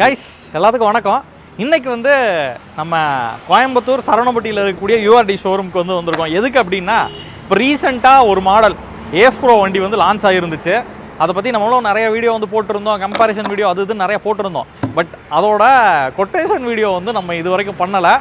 Guys எல்லாத்துக்கும் வணக்கம். இன்னைக்கு வந்து நம்ம கோயம்புத்தூர் சரவணப்பட்டியில் இருக்கக்கூடிய யூஆர்டி ஷோரூம்க்கு வந்து வந்திருக்கோம். எதுக்கு அப்படின்னா இப்போ ரீசெண்டாக ஒரு மாடல் ஏஸ் ப்ரோ வண்டி வந்து லான்ச் ஆகிருந்துச்சு அதை பற்றி நம்மளும் நிறைய வீடியோ வந்து போட்டிருந்தோம். கம்பாரிசன் வீடியோ அது இது நிறைய போட்டிருந்தோம். பட் அதோட கொட்டேஷன் வீடியோ வந்து நம்ம இது வரைக்கும் பண்ணலை.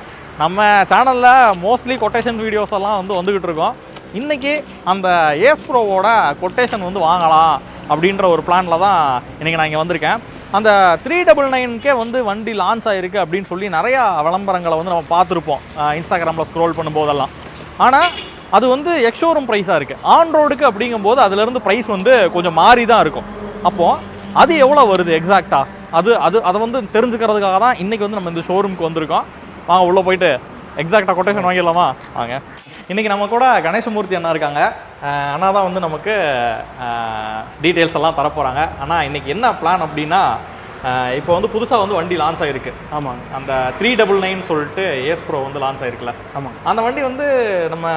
நம்ம சேனலில் மோஸ்ட்லி கொட்டேஷன் வீடியோஸ் எல்லாம் வந்து வந்துக்கிட்டு இருக்கோம். இன்றைக்கி அந்த ஏஸ் ப்ரோவோட கொட்டேஷன் வந்து வாங்கலாம் அப்படின்ற ஒரு பிளானில் தான் இன்றைக்கி நான் இங்கே வந்திருக்கேன். அந்த த்ரீ டபுள் நைன்கே வந்து வண்டி லான்ச் ஆயிருக்கு அப்படின்னு சொல்லி நிறையா விளம்பரங்களை வந்து நம்ம பார்த்துருப்போம். இன்ஸ்டாகிராமில் ஸ்க்ரோல் பண்ணும்போதெல்லாம். ஆனால் அது வந்து எக்ஷோரூம் ப்ரைஸாக இருக்குது ஆன் ரோடுக்கு அப்படிங்கும்போது அதுலேருந்து ப்ரைஸ் வந்து கொஞ்சம் மாறி தான் இருக்கும். அப்போது அது எவ்வளோ வருது எக்ஸாக்டாக அது அது அதை வந்து தெரிஞ்சுக்கிறதுக்காக தான் இன்றைக்கி வந்து நம்ம இந்த ஷோரூமுக்கு வந்திருக்கோம். வாங்க உள்ளே போயிட்டு எக்ஸாக்டாக கொட்டேஷன் வாங்கிடலாமா? வாங்க. இன்றைக்கி நம்ம கூட கணேசமூர்த்தி அண்ணா இருக்காங்க. அண்ணா தான் வந்து நமக்கு டீட்டெயில்ஸ் எல்லாம் தரப்போகிறாங்க ஆனால் இன்றைக்கி என்ன பிளான் அப்படின்னா இப்போ வந்து புதுசாக வந்து வண்டி லான்ச் ஆகிருக்கு ஆமாங்க அந்த த்ரீ டபுள் நைன் சொல்லிட்டு ஏஸ் ப்ரோ வந்து லான்ச் ஆயிருக்குல்ல. ஆமாங்க அந்த வண்டி வந்து நம்ம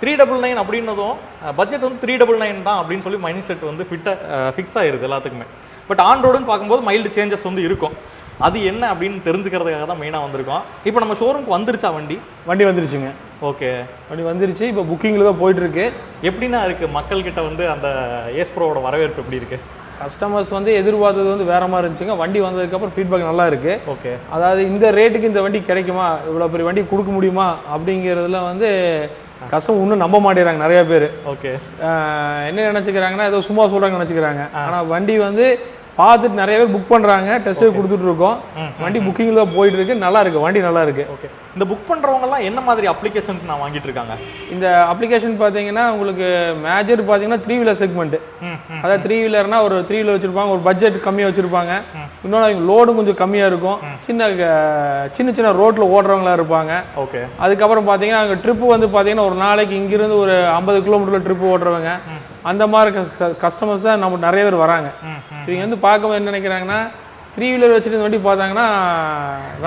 த்ரீ டபுள் நைன் அப்படின்னதும் பட்ஜெட் வந்து த்ரீ டபுள் நைன் தான் அப்படின்னு சொல்லி மைண்ட் செட் வந்து ஃபிட்ட ஃபிக்ஸ் ஆயிருது எல்லாத்துக்குமே. பட் ஆன் ரோடுன்னு பார்க்கும்போது மைல்டு சேஞ்சஸ் வந்து இருக்கும். அது என்ன அப்படின்னு தெரிஞ்சுக்கிறதுக்காக தான் மெயினாக வந்திருக்கோம். இப்போ நம்ம ஷோரூம்க்கு வந்துருச்சா வண்டி? வண்டி வந்துருச்சுங்க. ஓகே வண்டி வந்துருச்சு. இப்போ புக்கிங்கில் தான் போயிட்டு இருக்கு எப்படின்னா இருக்கு மக்கள்கிட்ட வந்து அந்த ஏஸ் ப்ரோவோட வரவேற்பு எப்படி இருக்கு? கஸ்டமர்ஸ் வந்து எதிர்பார்த்தது வந்து வேற மாதிரி இருந்துச்சுங்க. வண்டி வந்ததுக்கப்புறம் ஃபீட்பேக் நல்லா இருக்கு. ஓகே. அதாவது இந்த ரேட்டுக்கு இந்த வண்டி கிடைக்குமா? இவ்வளோ பெரிய வண்டி கொடுக்க முடியுமா? அப்படிங்கிறதுல வந்து கஸ்டமர் இன்னும் நம்ப மாட்டேறாங்க நிறைய பேர். ஓகே. என்ன நினச்சிக்கிறாங்கன்னா ஏதோ சும்மா சொல்கிறாங்க நினச்சிக்கிறாங்க. ஆனால் வண்டி வந்து பார்த்துட்டு நிறைய பேர் புக் பண்ணுறாங்க டெஸ்ட் கொடுத்துட்டு இருக்கோம் வண்டி புக்கிங்கில் தான் போயிட்டு இருக்கு நல்லா இருக்கு வண்டி நல்லா இருக்கு ஓகே இந்த புக் பண்றவங்கலாம் என்ன மாதிரி அப்ளிகேஷனுக்கு நான் வாங்கிட்டு இருக்காங்க? இந்த அப்ளிகேஷன் பார்த்தீங்கன்னா உங்களுக்கு மேஜர் பார்த்தீங்கன்னா த்ரீ வீலர் செக்மெண்ட் அதாவது த்ரீ வீலர்னா ஒரு த்ரீ வீலர் வச்சிருப்பாங்க. ஒரு பட்ஜெட் கம்மியாக வச்சிருப்பாங்க. இன்னொன்று லோடும் கொஞ்சம் கம்மியாக இருக்கும். சின்ன சின்ன சின்ன ரோட்டில் ஓடுறவங்களா இருப்பாங்க. ஓகே அதுக்கப்புறம் பார்த்தீங்கன்னா அங்கே ட்ரிப்பு வந்து பார்த்தீங்கன்னா ஒரு நாளைக்கு இங்கிருந்து ஒரு ஐம்பது கிலோமீட்டரில் ட்ரிப்பு ஓட்டுறவங்க அந்த மாதிரி கஸ்டமர்ஸ் தான் நம்ம நிறைய பேர் வராங்க. இவங்க வந்து பார்க்கும்போது என்ன நினைக்கிறாங்கன்னா த்ரீ வீலர் வச்சுட்டு இந்த வண்டி பார்த்தாங்கன்னா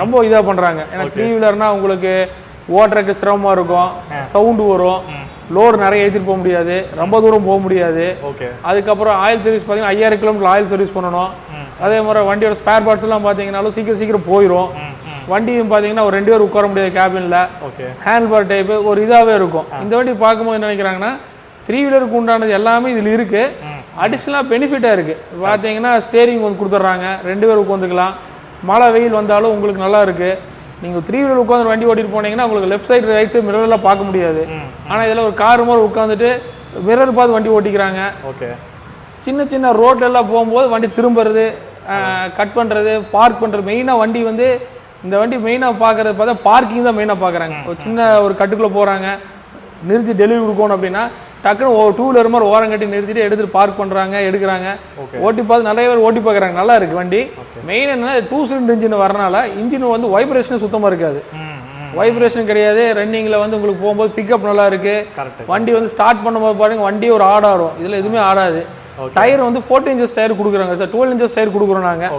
ரொம்ப இதாக பண்ணுறாங்க ஏன்னா த்ரீ வீலர்னா உங்களுக்கு ஓட்டுறதுக்கு சிரமமாக இருக்கும் சவுண்டு வரும் லோடு நிறைய ஏற்றிட்டு போக முடியாது ரொம்ப தூரம் போக முடியாது. ஓகே அதுக்கப்புறம் ஆயில் சர்வீஸ் பார்த்தீங்கன்னா ஐயாயிரம் கிலோமீட்டர் ஆயில் சர்வீஸ் பண்ணணும். அதே மாதிரி வண்டியோட ஸ்பேர் பார்ட்ஸ் எல்லாம் பார்த்தீங்கன்னாலும் சீக்கிரம் சீக்கிரம் போயிடும் வண்டியும் பார்த்தீங்கன்னா ஒரு ரெண்டு பேர் உட்கார முடியாது கேபினில் ஓகே ஹேண்ட் பார் டைப்பு ஒரு இதாகவே இருக்கும். இந்த வண்டி பார்க்கும்போது என்ன நினைக்கிறாங்கன்னா த்ரீ வீலருக்கு உண்டானது எல்லாமே இதில் இருக்கு. அடிஷ்னலாக பெனிஃபிட்டாக இருக்கு. பார்த்தீங்கன்னா ஸ்டேரிங் வந்து கொடுத்துட்றாங்க. ரெண்டு பேர் உட்காந்துக்கலாம். மழை வெயில் வந்தாலும் உங்களுக்கு நல்லா இருக்கு. நீங்கள் த்ரீ வீலர் உட்காந்து வண்டி ஓட்டிட்டு போனீங்கன்னா உங்களுக்கு லெஃப்ட் சைடு ரைட் சைடு மிரர்லாம் பார்க்க முடியாது. ஆனால் இதில் ஒரு கார் மாதிரி உட்காந்துட்டு மிரர் பார்த்து வண்டி ஓட்டிக்கிறாங்க. ஓகே. சின்ன சின்ன ரோட்ல எல்லாம் போகும்போது வண்டி திரும்புறது கட் பண்ணுறது பார்க் பண்ணுறது மெயினாக வண்டி வந்து இந்த வண்டி மெயினாக பார்க்குறது பார்த்தா பார்க்கிங் தான் மெயினாக பார்க்குறாங்க. ஒரு சின்ன ஒரு கட்டுக்குள்ளே போகிறாங்க நிறுத்தி டெலிவரி கொடுக்கணும் அப்படின்னா டக்குன்னு ஒரு டூ வீலர் மாதிரி ஓரம் கட்டி நிறுத்திட்டு எடுத்துட்டு பார்க் பண்ணுறாங்க எடுக்கிறாங்க. ஓட்டி பார்த்து நிறைய பேர் ஓட்டி பார்க்குறாங்க. நல்லா இருக்கு வண்டி. மெயின் என்ன டூ சிலிண்டர் இன்ஜின் வரனால இன்ஜின் வந்து வைப்ரேஷன் சுத்தமாக இருக்காது. வைப்ரேஷன் கிடையாது. ரன்னிங்கில் வந்து உங்களுக்கு போகும்போது பிக்கப் நல்லா இருக்கு. கரெக்ட் வண்டி வந்து ஸ்டார்ட் பண்ணும்போது பாருங்க வண்டி ஒரு ஆடாடும் இதில் எதுவுமே ஆடாது டயர் வந்து ஃபோர்டீன் இன்ச்சஸ் டயர் கொடுக்குறாங்க சார் டுவெல் இன்ச்சஸ் டயர் கொடுக்குறோம் நாங்கள்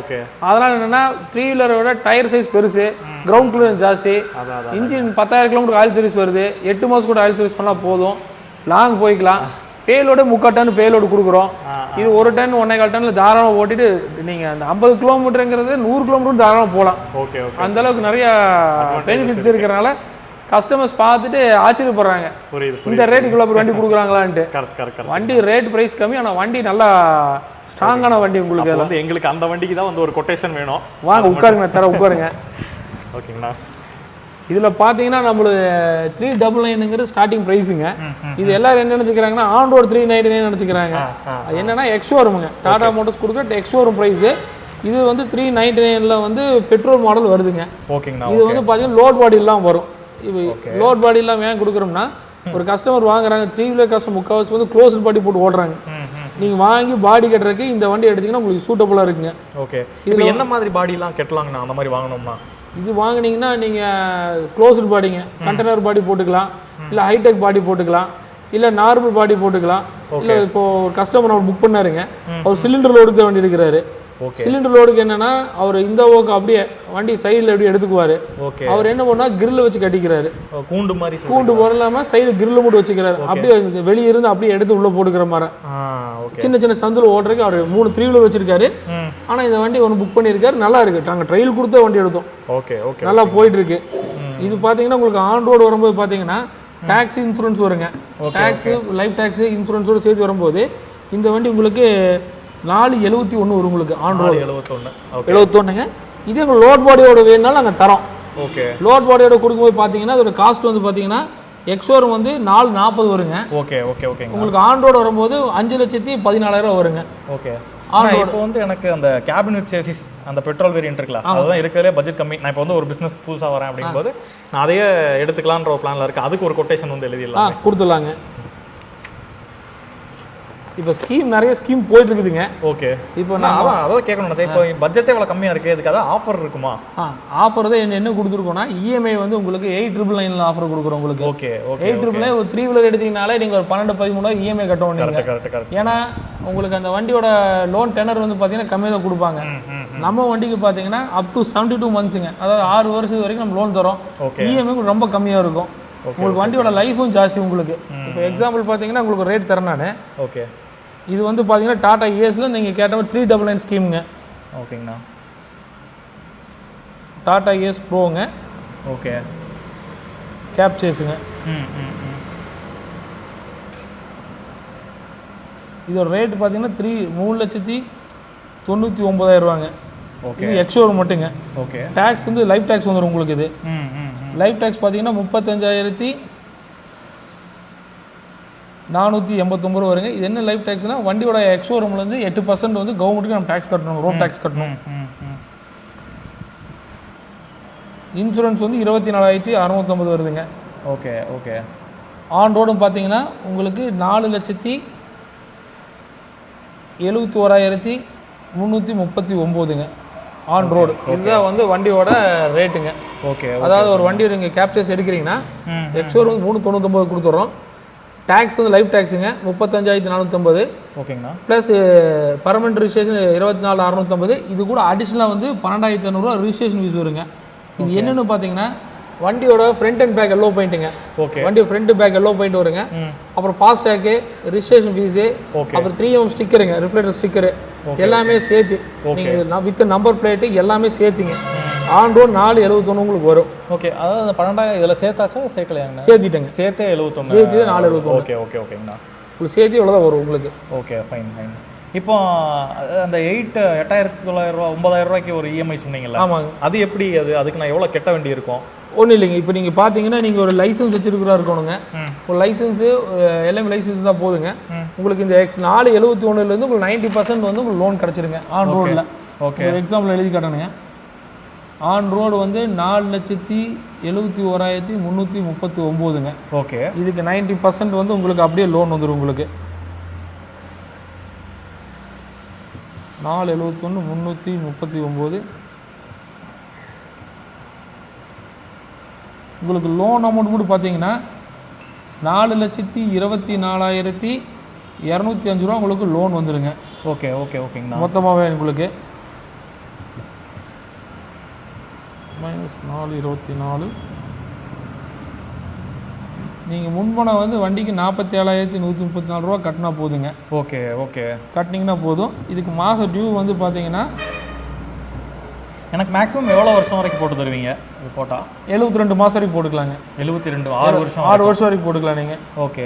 அதனால் என்னன்னா த்ரீ வீலரோட டயர் சைஸ் பெருசு. கிரவுண்ட் கிளியரன்ஸ் ஜாஸ்தி. இன்ஜின் பத்தாயிரம் கிலோமீட்டர் ஆயில் சர்வீஸ் வருது. எட்டு மாதம் கூட ஆயில் சர்வீஸ் பண்ணால் போதும். லாங் போய்க்கலாம். பேலோட முக்கால் டன் பேலோடு கொடுக்குறோம். இது ஒரு டன் ஒன்றே கால் டன்ல தாராளமாக ஓட்டிட்டு நீங்கள் அந்த ஐம்பது கிலோமீட்டருங்கிறது நூறு கிலோமீட்டர் தாராளமாக போகலாம். ஓகே அந்த அளவுக்கு நிறைய பெனிஃபிட்ஸ் இருக்கிறனால கஸ்டமர்ஸ் பார்த்துட்டு ஆச்சரியப்படுறாங்க. புரியுது இந்த ரேட்டுக்குள்ள வண்டி கொடுக்குறாங்களான்ட்டு. வண்டி ரேட் பிரைஸ் கம்மி ஆனால் வண்டி நல்லா ஸ்ட்ராங்கான வண்டி உங்களுக்கு வந்து எங்களுக்கு அந்த வண்டிக்கு தான் வந்து ஒரு கொட்டேஷன் வேணும். வாங்க உட்காருங்க தர உட்காருங்க. ஓகேங்கண்ணா. இதில் பார்த்தீங்கன்னா நம்மளது த்ரீ டபுள் நைனுங்கிறது ஸ்டார்டிங் ப்ரைஸுங்க இது எல்லாரும் என்ன நினச்சிக்கிறாங்கன்னா on road three ninety nine நினச்சிக்கிறாங்க. அது என்னன்னா எக்ஸ்ஷோரூமுங்க டாடா மோட்டர்ஸ் கொடுக்குற எக்ஸ்ஷோரூம் ப்ரைஸு இது வந்து த்ரீ நைன்டி நைனில் வந்து பெட்ரோல் மாடல் வருதுங்க. ஓகேங்கண்ணா இது வந்து பார்த்தீங்கன்னா லோட் பாடி எல்லாம் வரும். இது லோட் பாடி எல்லாம் ஏன் கொடுக்குறோம்னா ஒரு கஸ்டமர் வாங்குறாங்க த்ரீ வீலர் கஸ்டமர் முக்கால்வாசி வந்து க்ளோஸ் பாடி போட்டு ஓடுறாங்க. நீங்கள் வாங்கி பாடி கட்டுறதுக்கு இந்த வண்டி எடுத்தீங்கன்னா உங்களுக்கு சூட்டபுளாக இருக்குங்க. ஓகே. இப்போ என்ன மாதிரி பாடிலாம் கெட்டலாங்கண்ணா அந்த மாதிரி வாங்கணும்னா? இது வாங்குனீங்கன்னா நீங்கள் க்ளோஸ்டு பாடிங்க கண்டெய்னர் பாடி போட்டுக்கலாம். இல்லை ஹைடெக் பாடி போட்டுக்கலாம். இல்லை நார்மல் பாடி போட்டுக்கலாம். இல்லை இப்போ ஒரு கஸ்டமர் அவர் புக் பண்ணாருங்க. அவர் சிலிண்டர் லோடுக்கு வண்டி எடுக்கிறாரு ஓகே சிலிண்டர் லோடுக்கு என்னன்னா அவர் இந்த ஓக்கு அப்படியே வண்டி சைடில் எப்படி எடுத்துக்குவாரு. அவர் என்ன பண்ணா கிரில் வச்சு கட்டிக்கிறாரு. கூண்டு மாதிரி. கூண்டு போற இல்லாம சைடு கிரில் மட்டும் வச்சுக்கிறாரு. அப்படியே வெளியே இருந்து அப்படியே எடுத்து உள்ள போட்டுக்கிற மாதிரி. சின்ன சின்ன சந்துல ஓடுறதுக்கு அவர் மூணு த்ரீ வீலர் வச்சிருக்காரு. ம். ஆனால் இந்த வண்டி ஒன்று புக் பண்ணியிருக்காரு. நல்லா இருக்கு. நாங்கள் ட்ரையல் கொடுத்த வண்டி எடுத்தோம். ஓகே ஓகே நல்லா போயிட்டு இருக்கு இது பார்த்தீங்கன்னா உங்களுக்கு ஆன் ரோடு வரும்போது பார்த்தீங்கன்னா டாக்ஸ் இன்சூரன்ஸ் வருங்க. டாக்ஸ் லைஃப் டாக்ஸ் இன்சூரன்ஸோட சேர்த்து வரும்போது இந்த வண்டி உங்களுக்கு நாலு எழுபத்தி ஒன்று வரும் உங்களுக்கு ஆன் ரோடு எழுபத்தொன்று ஓகே எழுபத்தொன்னுங்க இதே லோட் பாடியோட வேணுனாலும் நாங்கள் தரோம். ஓகே லோட் பாடியோட கொடுக்கும்போது பார்த்தீங்கன்னா அதோட காஸ்ட் வந்து பார்த்தீங்கன்னா எக்ஸோரம் வந்து நாலு நாற்பது வருங்க. ஓகே ஓகே ஓகேங்க உங்களுக்கு ஆன் ரோடு வரும்போது அஞ்சு லட்சத்தி பதினாலாயிரம் வருங்க. ஓகே ஆனா இப்போ வந்து எனக்கு அந்த கேபின் வித் சேசிஸ் அந்த பெட்ரோல் வேரியன்ட் இருக்குல்ல அதுதான் இருக்கிறதே பட்ஜெட் கம்மி. நான் இப்போ வந்து ஒரு பிசினஸ் புதுசா வரேன் அப்படிங்கும்போது நான் அதையே எடுத்துக்கலான்ற ஒரு பிளான்ல இருக்கேன். அதுக்கு ஒரு கொட்டேஷன் வந்து எழுதிடலாம். கொடுத்துடலாங்க. இப்போ ஸ்கீம் நிறைய ஸ்கீம் போயிட்டு இருக்குதுங்க ஓகே. இப்போ நான் அதான் அதான் கேட்கணும் நினைச்சேன். இப்போ பட்ஜெட்டே இவ்வளோ கம்மியா இருக்கு இதுக்கு அதான் ஆஃபர் இருக்குமா? ஆ ஆஃபர் தான் என்ன என்ன கொடுத்துருக்கோம்னா இஎம்ஐ வந்து உங்களுக்கு எயிட் ட்ரிபிள் நைனில் ஆஃபர் கொடுக்குறோம் உங்களுக்கு. Okay okay eight triple nine ஒரு த்ரீ வீலர் எடுத்தீங்கனாலே நீங்கள் ஒரு பன்னெண்டு பதிமூணாயிரம் இஎம்ஐ கட்டணும் நீங்கள் கரெக்ட் கரெக்ட் கரெக்ட் ஏன்னா உங்களுக்கு அந்த வண்டியோட லோன் டெனர் வந்து பார்த்தீங்கன்னா கம்மியாக தான் கொடுப்பாங்க. நம்ம வண்டிக்கு பார்த்தீங்கன்னா அப் டு செவன்ட்டி டூ மந்த்ஸுங்க அதாவது ஆறு வருஷத்து வரைக்கும் நம்ம லோன் தரோம். இஎம்ஐ ரொம்ப கம்மியாக இருக்கும். உங்களுக்கு வண்டியோட லைஃபும் ஜாஸ்தி உங்களுக்கு. இப்போ எக்ஸாம்பிள் பார்த்தீங்கன்னா உங்களுக்கு ரேட் தரேன் நான். ஓகே. இது வந்து பார்த்தீங்கன்னா டாடா ஏஸில் நீங்கள் கேட்ட த்ரீ டபுள் நைன் ஸ்கீமுங்க ஓகேங்கண்ணா. டாடா ஏஸ் ப்ரோங்க ஓகே. கேப் சேஸுங்க ம் ம் ம். இதோட ரேட் பார்த்தீங்கன்னா த்ரீ மூணு லட்சத்தி தொண்ணூற்றி ஒம்பதாயிரம் ரூபாங்க. ஓகே. எக்ஸோர் மட்டுங்க. ஓகே. டேக்ஸ் வந்து லைஃப் டேக்ஸ் வந்துடும் உங்களுக்கு இது. லைஃப் டேக்ஸ் பார்த்தீங்கன்னா முப்பத்தஞ்சாயிரத்தி நானூற்றி எண்பத்தொம்பது ரூபா வருங்க. இது என்ன லைஃப் டேக்ஸ்னா வண்டியோட எக்ஸோரூம்லேருந்து எட்டு பர்சன்ட் வந்து கவர்மெண்ட்டுக்கு நம்ம டேக்ஸ் கட்டணும் ரோட் டேக்ஸ் கட்டணும். இன்சூரன்ஸ் வந்து இருபத்தி நாலாயிரத்தி அறநூற்றம்பது வருதுங்க. Okay okay. ஆன் ரோடும் பார்த்தீங்கன்னா உங்களுக்கு நாலு லட்சத்தி எழுபத்தி ஓராயிரத்தி முந்நூற்றி முப்பத்தி ஒம்போதுங்க. ஆன் ரோடு இதுதான் வந்து வண்டியோட ரேட்டுங்க ஓகே அதாவது ஒரு வண்டி நீங்கள் கேப்சர்ஸ் எடுக்கிறீங்கன்னா எக்ஸோர் வந்து மூணு தொண்ணூத்தொம்பது கொடுத்துட்றோம். டேக்ஸ் வந்து லைஃப் டேக்ஸுங்க முப்பத்தஞ்சாயிரத்தி நானூற்றம்பது ஓகேங்கண்ணா. ப்ளஸ் பர்மனெண்ட் ரிஜிஸ்ட்ரேஷன் இருபத்தி நாலு அறநூற்றம்பது இது கூட அடிஷ்னலாக வந்து பன்னெண்டாயிரத்தி ஐநூறுரூவா ரிஜிஸ்ட்ரேஷன் ஃபீஸ் வருங்க. இது என்னென்னு பார்த்தீங்கன்னா வண்டியோட ஃப்ரண்ட் அண்ட் பேக் எல்லோ பெயிண்ட்டுங்க ஓகே. வண்டி ஃப்ரண்ட் பேக் எல்லோ பெயிண்ட் வருங்க. அப்புறம் ஃபாஸ்டேக்கு ரிஜிஸ்ட்ரேஷன் ஃபீஸு ஓகே. அப்புறம் த்ரீ எம் ஸ்டிக்கருங்க ரிஃப்ளெக்டர் ஸ்டிக்கரு எல்லாமே சேர்த்து. நீங்கள் வித் நம்பர் பிளேட்டு எல்லாமே சேர்த்திங்க. ரோட் நாலு எழுபத்தொன்று உங்களுக்கு வரும். ஓகே அதாவது அந்த பன்னெண்டாயிரம் இதில் சேர்த்தாச்சா சேர்க்கலையாங்கண்ணா? சேர்த்திட்டேங்க. சேர்த்தே எழுபத்தொன்று சேர்த்து நாலு எழுபத்தொன்று ஓகே ஓகே ஓகேங்கண்ணா உங்களுக்கு சேர்த்து இவ்வளோ தான் வரும் உங்களுக்கு? ஓகே ஃபைன் ஃபைன் இப்போ அந்த எயிட் எட்டாயிரத்தி தொள்ளாயிரம் ரூபா ஒன்பதாயிரம் ரூபாய்க்கு ஒரு இஎம்ஐ சொன்னீங்கல்ல ஆமாங்க. அது எப்படி அது? அதுக்கு நான் எவ்வளோ கெட்ட வேண்டி இருக்கும்? ஒன்றும் இல்லைங்க. இப்போ நீங்கள் பார்த்தீங்கன்னா நீங்கள் ஒரு லைசன்ஸ் வச்சிருக்கிறா இருக்கணுங்க. ஒரு லைசன்ஸு எல்லாமே லைசன்ஸ் தான் போதுங்க. உங்களுக்கு இந்த எக்ஸ் நாலு எழுபத்தி ஒன்றுலேருந்து உங்களுக்கு நைன்ட்டி பர்சன்ட் வந்து உங்களுக்கு லோன் கிடச்சிருங்க. ஆன் ரோடில் ஓகே எக்ஸாம்பிள் எழுதி காட்டணுங்க. ஆன் ரோடு வந்து நாலு லட்சத்தி எழுபத்தி ஓராயிரத்தி முந்நூற்றி முப்பத்தி ஒம்போதுங்க ஓகே. இதுக்கு நைன்ட்டி பர்சன்ட் வந்து உங்களுக்கு அப்படியே லோன் வந்துடும் உங்களுக்கு. நாலு எழுபத்தொன்று முந்நூற்றி முப்பத்தி ஒம்பது உங்களுக்கு லோன் அமௌண்ட் மட்டும் பார்த்தீங்கன்னா நாலு லட்சத்தி இருபத்தி நாலாயிரத்தி இரநூத்தி அஞ்சு ரூபா உங்களுக்கு லோன் வந்துடுங்க ஓகே ஓகே ஓகேங்கண்ணா. மொத்தமாகவே உங்களுக்கு. மைனஸ் நாலு இருபத்தி நாலு. நீங்கள் முன்பணம் வந்து வண்டிக்கு நாற்பத்தி ஏழாயிரத்தி நூற்றி முப்பத்தி நாலு ரூபா கட்டினா போதுங்க. Okay okay. கட்டினீங்கன்னா போதும். இதுக்கு மாத டியூ வந்து பார்த்தீங்கன்னா எனக்கு மேக்ஸிமம் எவ்வளோ வருஷம் வரைக்கும் போட்டு தருவீங்க இது போட்டால் எழுபத்தி ரெண்டு மாதம் வரைக்கும் போட்டுக்கலாங்க. எழுபத்தி ரெண்டு ஆறு வருஷம் ஆறு வருஷம் வரைக்கும் போட்டுக்கலாம் நீங்கள் ஓகே.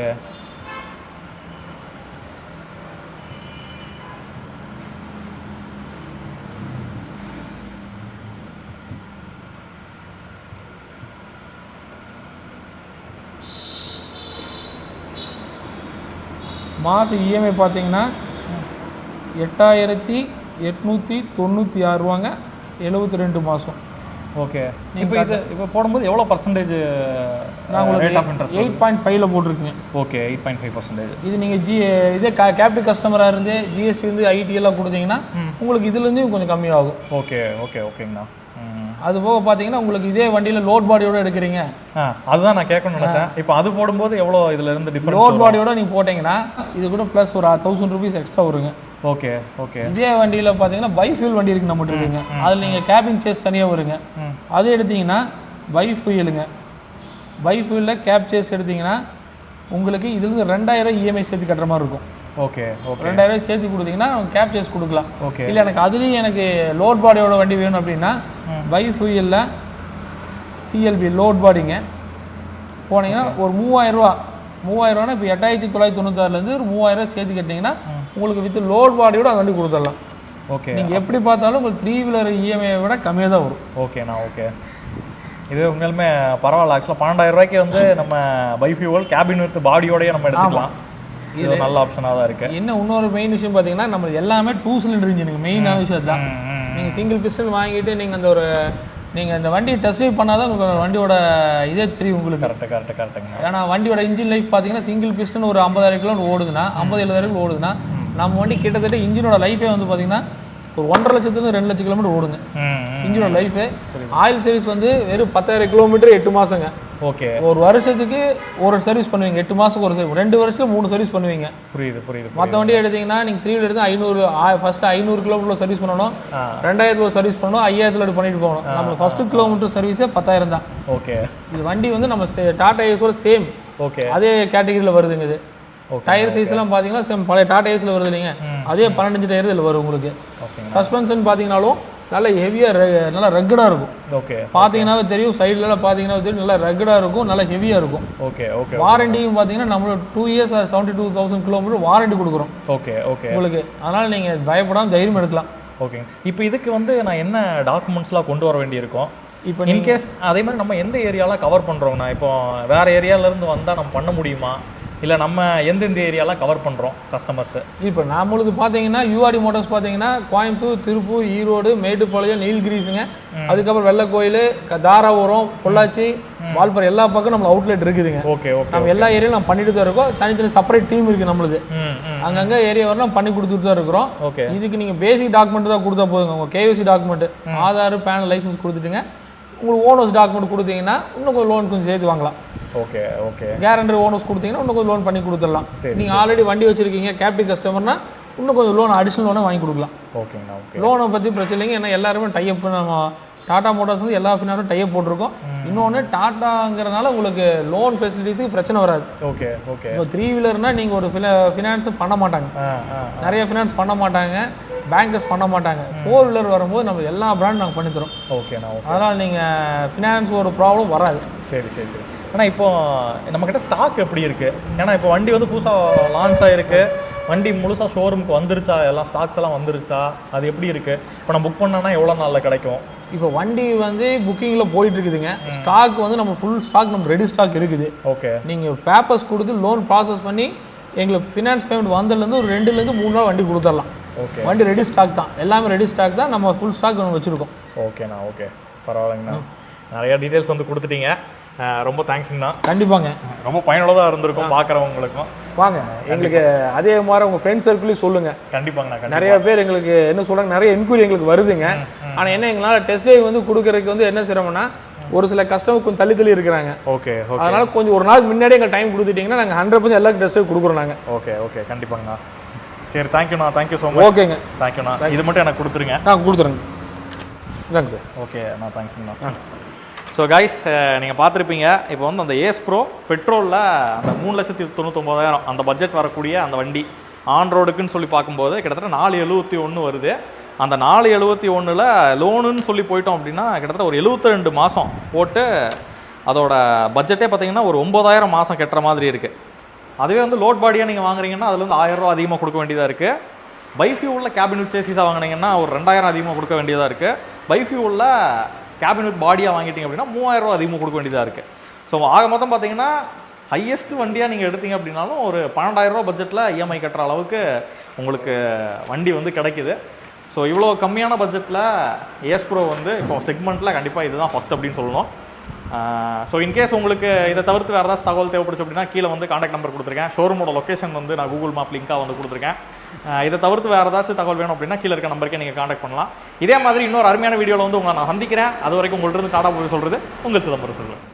மாதம் இஎம்ஐ பார்த்தீங்கன்னா எட்டாயிரத்தி எட்நூற்றி தொண்ணூற்றி ஆறு ரூபாங்க எழுபத்தி ரெண்டு மாதம் ஓகே இப்போ இது இப்போ போடும்போது எவ்வளோ பர்சன்டேஜ் நான் rate of interest eight point ஃபைவ்ல போட்டிருக்கீங்க okay eight point five percentage இது நீங்கள் ஜி இதே கே கேபிட்டல் கஸ்டமராக இருந்து ஜிஎஸ்டி வந்து ஐடி எல்லாம் கொடுத்தீங்கன்னா உங்களுக்கு இதுலேருந்து கொஞ்சம் கம்மியாகும். ஓகே ஓகே ஓகேங்கண்ணா. அது போக பார்த்தீங்கன்னா உங்களுக்கு இதே வண்டியில் லோட் பாடியோட எடுக்கிறீங்க. அதுதான் நான் கேட்கணும்னு நினச்சேன். இப்போ அது போடும்போது எவ்வளோ இதில் இருந்து டிஃப்ரெண்ட் லோட் பாடியோட நீங்கள் போட்டிங்கன்னா இது கூட ப்ளஸ் ஒரு தௌசண்ட் ருபீஸ் எக்ஸ்ட்ரா வருங்க. Okay okay. இதே வண்டியில் பார்த்தீங்கன்னா பை ஃபியூல் வண்டி இருக்கு நம்மகிட்ட இருக்குங்க. அதில் நீங்கள் கேபின் சேஸ் தனியாக வருங்க. அது எடுத்தீங்கன்னா பை ஃபியூலுங்க பை ஃபியூலில் கேப் சேஸ் எடுத்தீங்கன்னா உங்களுக்கு இதுலேருந்து ரெண்டாயிரம் இஎம்ஐ சேர்த்து கட்டுற மாதிரி இருக்கும். ஓகே ஓகே ரெண்டாயிரம் சேர்த்து கொடுத்தீங்கன்னா கேப் சேஸ் கொடுக்கலாம். ஓகே இல்லை எனக்கு அதுலேயும் எனக்கு லோட் பாடியோட வண்டி வேணும் அப்படின்னா பை ஃபியூயலில் சிஎல்பி லோட் பாடிங்க போனீங்கன்னா ஒரு மூவாயிரம் ரூபானா இப்போ எட்டாயிரத்தி தொள்ளாயிரத்தி தொண்ணூத்தாறுலேருந்து ஒரு மூவாயிரம் ரூபா சேர்த்து கட்டிங்கன்னா உங்களுக்கு வித் லோட் பாடியோட அந்த வண்டி கொடுத்துடலாம். ஓகே நீங்கள் எப்படி பார்த்தாலும் உங்களுக்கு த்ரீ வீலர் இஎம்ஐ விட கம்மியாக தான் வரும். ஓகேண்ணா ஓகே இது உண்மையிலுமே பரவாயில்ல. ஆக்சுவலாக பன்னெண்டாயிரம் ரூபாய்க்கு வந்து நம்ம பை ஃபியூவல் கேபின் வித் பாடியோடய நம்ம எடுத்துக்கலாம். இது ஒரு நல்ல ஆப்ஷனாக தான் இருக்கு. என்ன இன்னொரு மெயின் விஷயம் பார்த்தீங்கன்னா நம்ம எல்லாமே டூ சிலிண்டர் இன்ஜினுங்க மெயினான விஷயம் தான். நீங்கள் சிங்கிள் பிஸ்டன் வாங்கிட்டு நீங்கள் அந்த ஒரு நீங்கள் இந்த வண்டி டெஸ்ட் ட்ரைவ் பண்ணால் தான் உங்களுக்கு வண்டியோட இதே தெரியும் உங்களுக்கு. கரெக்டு கரெக்டு கரெக்டுங்க ஏன்னா வண்டியோட இன்ஜின் லைஃப் பார்த்தீங்கன்னா சிங்கிள் பிஸ்டன் ஒரு ஐம்பதாயிரம் கிலோமீட்டர் ஓடுதுன்னா ஐம்பது எழுபதாயிரம் ஓடுதுன்னா நம்ம வண்டி கிட்டத்தட்ட இன்ஜினோட லைஃபே வந்து பார்த்தீங்கன்னா ஒரு ஒன்றரை லட்சத்துலேருந்து ரெண்டு லட்சம் கிலோமீட்டர் ஓடுங்க. இன்ஜினோட லைஃபு ஆயில் சர்வீஸ் வந்து வெறும் பத்தாயிரம் கிலோமீட்டர் எட்டு மாதங்க ஓகே. ஒரு வருஷத்துக்கு ஒரு சர்வீஸ் பண்ணுவீங்க. எட்டு மாதத்துக்கு ஒரு சர்வீஸ் ரெண்டு வருஷம் மூணு சர்வீஸ் பண்ணுவீங்க. புரியுது புரியுது மற்ற வண்டி எடுத்தீங்கன்னா நீங்கள் த்ரீ வீலர் எடுத்து ஐநூறு ஃபஸ்ட்டு ஐநூறு கிலோமீட்டர் சர்வீஸ் பண்ணணும். ரெண்டாயிரத்துல சர்வீஸ் பண்ணணும். ஐயாயிரத்துல பண்ணிட்டு போகணும். நம்ம ஃபஸ்ட்டு கிலோமீட்டர் சர்வீஸே பத்தாயிரம் தான். ஓகே. இது வண்டி வந்து நம்ம டாடா ஏஸோட சேம் ஓகே. அதே கேட்டகரியில் வருதுங்க இது. டயர் சைஸ் எல்லாம் பார்த்தீங்கன்னா சேம் பழைய டாடா ஏஸில் வருது இல்லைங்க அதே பன்னெண்டு டயர் இதில் வரும் உங்களுக்கு. சஸ்பென்ஷன் பார்த்தீங்கனாலும் நல்ல ஹெவியாக நல்லா ரக்கடாக இருக்கும். ஓகே பார்த்தீங்கன்னாவே தெரியும் சைட்லலாம் பார்த்தீங்கன்னா தெரியும் நல்லா ரக்கடாக இருக்கும் நல்லா ஹெவியாக இருக்கும். ஓகே ஓகே வாரண்டியும் பார்த்தீங்கன்னா நம்மளோட two years seventy two thousand kilometre warranty கொடுக்குறோம். ஓகே ஓகே உங்களுக்கு. அதனால் நீங்கள் பயப்படாமல் தைரியம் எடுக்கலாம். ஓகேங்க இப்போ இதுக்கு வந்து நான் என்ன டாக்குமெண்ட்ஸ்லாம் கொண்டு வர வேண்டியிருக்கும்? இப்போ இன்கேஸ் அதே மாதிரி நம்ம எந்த ஏரியாலாம் கவர் பண்ணுறோங்கண்ணா இப்போ வேற ஏரியாலேருந்து வந்தால் நம்ம பண்ண முடியுமா? இல்லை நம்ம எந்தெந்த ஏரியாலாம் கவர் பண்ணுறோம் கஸ்டமர்ஸு இப்போ நம்மளுக்கு பார்த்தீங்கன்னா யூஆர்டி மோட்டார்ஸ் பார்த்தீங்கன்னா கோயம்புத்தூர் திருப்பூர் ஈரோடு மேட்டுப்பாளையம் நீல்கிரிஸுங்க. அதுக்கப்புறம் வெள்ளக்கோயில் தாராபுரம் பொள்ளாச்சி வால்பாறை எல்லா பக்கம் நம்ம அவுட்லெட் இருக்குதுங்க. ஓகே ஓகே நம்ம எல்லா ஏரியாவும் நம்ம பண்ணிட்டு தான் இருக்கோம். தனித்தனி செப்பரேட் டீம் இருக்குது நம்மளுக்கு அங்கங்கே ஏரியா வரலாம் பண்ணி கொடுத்துட்டு தான் இருக்கிறோம். ஓகே. இதுக்கு நீங்கள் பேசிக் டாக்குமெண்ட் தான் கொடுத்தா போதுங்க. உங்கள் KYC document Aadhaar PAN licence கொடுத்துட்டுங்க. உங்களுக்கு ஓனர்ஸ் டாக்குமெண்ட் கொடுத்தீங்கன்னா இன்னும் கொஞ்சம் லோன் கொஞ்சம் சேர்த்து வாங்கலாம். ஓகே ஓகே கேரண்டர் ஓனர்ஸ் கொடுத்தீங்கன்னா இன்னும் கொஞ்சம் லோன் பண்ணி கொடுத்துடலாம். சரி, நீங்கள் ஆல்ரெடி வண்டி வச்சிருக்கீங்க கேபிட்டல் கஸ்டமர்னா இன்னும் கொஞ்சம் லோன் அடிஷனல் லோனை வாங்கி கொடுக்கலாம். ஓகேங்கண்ணா ஓகே லோனை பற்றி பிரச்சனை இல்லைங்க ஏன்னா எல்லாருமே டைப் நம்ம டாடா மோட்டார்ஸ் வந்து எல்லா ஃபினாரும் டைப் போட்டிருக்கோம். இன்னொன்று டாட்டாங்கிறனால உங்களுக்கு லோன் ஃபெசிலிட்டிஸுக்கு பிரச்சனை வராது. ஓகே ஓகே இப்போ த்ரீ வீலர்னா நீங்கள் ஒரு ஃபினான்ஸும் பண்ண மாட்டாங்க. நிறைய ஃபினான்ஸ் பண்ண மாட்டாங்க பேங்கர்ஸ் பண்ண மாட்டாங்க. ஃபோர் வீலர் வரும்போது நம்ம எல்லா பிராண்டும் நாங்கள் பண்ணித்தரோம் ஓகேண்ணா ஓகே அதனால் நீங்கள் ஃபினான்ஸ் ஒரு ப்ராப்ளம் வராது. சரி சரி சரி. ஆனால் இப்போ நம்மக்கிட்ட ஸ்டாக் எப்படி இருக்கு? ஏன்னா இப்போ வண்டி வந்து புதுசாக லான்ச் ஆயிருக்கு. வண்டி முழுசாக ஷோரூமுக்கு வந்துருச்சா? எல்லாம் ஸ்டாக்ஸ் எல்லாம் வந்துருச்சா? அது எப்படி இருக்கு? இப்போ நான் புக் பண்ணனா எவ்வளோ நாளில் கிடைக்கும்? இப்போ வண்டி வந்து புக்கிங்கில் போயிட்டு இருக்குதுங்க ஸ்டாக் வந்து நம்ம ஃபுல் ஸ்டாக் நம்ம ரெடி ஸ்டாக் இருக்குது. ஓகே நீங்கள் பேப்பர்ஸ் கொடுத்து லோன் ப்ராசஸ் பண்ணி எங்களுக்கு ஃபினான்ஸ் பேமெண்ட் வந்ததுலேருந்து ஒரு ரெண்டுலேருந்து மூணு நாள் வண்டி கொடுத்துடலாம். ஓகே வண்டி ரெடி ஸ்டாக் தான். எல்லாமே ரெடி ஸ்டாக் தான். நம்ம ஃபுல் ஸ்டாக் ஒன்று வச்சுருக்கோம். ஓகேண்ணா ஓகே பரவாயில்லைங்கண்ணா. நிறைய டீட்டெயில்ஸ் வந்து கொடுத்துட்டீங்க. ரொம்ப தேங்க்ஸுங்கண்ணா கண்டிப்பாங்க. ரொம்ப பயனுள்ளதாக இருந்திருக்கும் பார்க்குறவங்களுக்கும் வாங்க எங்களுக்கு அதே மாதிரி உங்கள் ஃப்ரெண்ட் சர்க்கிளையும் சொல்லுங்கள் கண்டிப்பாங்கண்ணா நிறைய பேர் எங்களுக்கு என்ன சொல்கிறாங்க நிறைய என்கொயரி எங்களுக்கு வருதுங்க. ஆனால் என்ன எங்களால் டெஸ்ட் ட்ரைவ் வந்து கொடுக்கறதுக்கு வந்து என்ன சிரமம்னா ஒரு சில கஸ்டமர் கொஞ்சம் தள்ளி தள்ளி இருக்கிறாங்க. Okay okay. அதனால கொஞ்சம் ஒரு நாளுக்கு முன்னாடியே எங்களுக்கு டைம் கொடுத்துட்டீங்கன்னா நாங்கள் ஹண்ட்ரட் பர்சன்ட் எல்லாருக்கும் டெஸ்ட் ட்ரைவ் கொடுக்குறோம் நாங்கள் ஓகே ஓகே கண்டிப்பாங்கண்ணா. சரி தேங்க்யூண்ணா தேங்க்யூ ஸோ மச் ஓகேங்க. தேங்க்யூண்ணா இது மட்டும் எனக்கு கொடுத்துருங்க. நான் கொடுத்துறேங்க இதாங்க சார். ஓகே அண்ணா தேங்க்ஸுங்கண்ணா ஸோ கைஸ் eh, நீங்கள் பார்த்துருப்பீங்க. இப்போ வந்து அந்த ஏஸ் ப்ரோ பெட்ரோலில் அந்த மூணு லட்சத்தி தொண்ணூத்தொம்பதாயிரம் அந்த பட்ஜெட் வரக்கூடிய அந்த வண்டி ஆன் ரோடுக்குன்னு சொல்லி பார்க்கும்போது கிட்டத்தட்ட நாலு எழுபத்தி ஒன்று வருது. அந்த நாலு எழுபத்தி ஒன்றில் லோனுன்னு சொல்லி போயிட்டோம் அப்படின்னா கிட்டத்தட்ட ஒரு 72 ரெண்டு மாதம் போட்டு அதோட பட்ஜெட்டே பார்த்தீங்கன்னா ஒரு ஒம்பதாயிரம் மாதம் கட்டுற மாதிரி இருக்குது அதுவே வந்து லோட் பாடியாக நீங்கள் வாங்குறீங்கன்னா அதில் வந்து ஆயிரம் ரூபா அதிகமாக கொடுக்க வேண்டியதாக இருக்குது பைஃபியூவில் கேபின் வித் சேசிஸாக வாங்கினீங்கன்னா ஒரு ரெண்டாயிரம் அதிகமாக கொடுக்க வேண்டியதாக இருக்குது பைஃபியூவில் கேபின் வித் பாடியாக வாங்கிட்டீங்க அப்படின்னா மூவாயிரம் ரூபா அதிகமாக கொடுக்க வேண்டியதாக இருக்குது ஸோ ஆக மொத்தம் பார்த்தீங்கன்னா ஹையஸ்ட் வண்டியாக நீங்கள் எடுத்தீங்க அப்படின்னாலும் ஒரு பன்னெண்டாயிரம் ரூபா பட்ஜெட்டில் இஎம்ஐ கட்டுற அளவுக்கு உங்களுக்கு வண்டி வந்து கிடைக்குது. ஸோ இவ்வளோ கம்மியான பட்ஜெட்டில் ஏஸ் ப்ரோ வந்து இப்போ செக்மெண்ட்டில் கண்டிப்பாக இதுதான் ஃபஸ்ட் அப்படின்னு சொல்லணும். ஸோ இன்கேஸ் உங்களுக்கு இதை தவிர்த்து வேறு ஏதாவது தகவல் தேவைப்படுச்சு அப்படின்னா கீழே வந்து காண்டாக்ட் நம்பர் கொடுத்துருக்கேன். ஷோரூமோட லொக்கேஷன் வந்து நான் கூகுள் மேப் லிங்காக வந்து கொடுத்துருக்கேன். இதை தவிர்த்து வேறு ஏதாச்சும் தகவல் வேணும் அப்படின்னா கீழே இருக்க நம்பருக்கே நீங்கள் காண்டாக்ட் பண்ணலாம். இதே மாதிரி இன்னொரு அருமையான வீடியோவில் வந்து உங்களை நான் சந்திக்கிறேன். அது வரைக்கும் உங்கள்கிட்ட இருந்து டாடா போய் சொல்கிறது உங்கள் சிதம்பரம் சொல்கிறேன்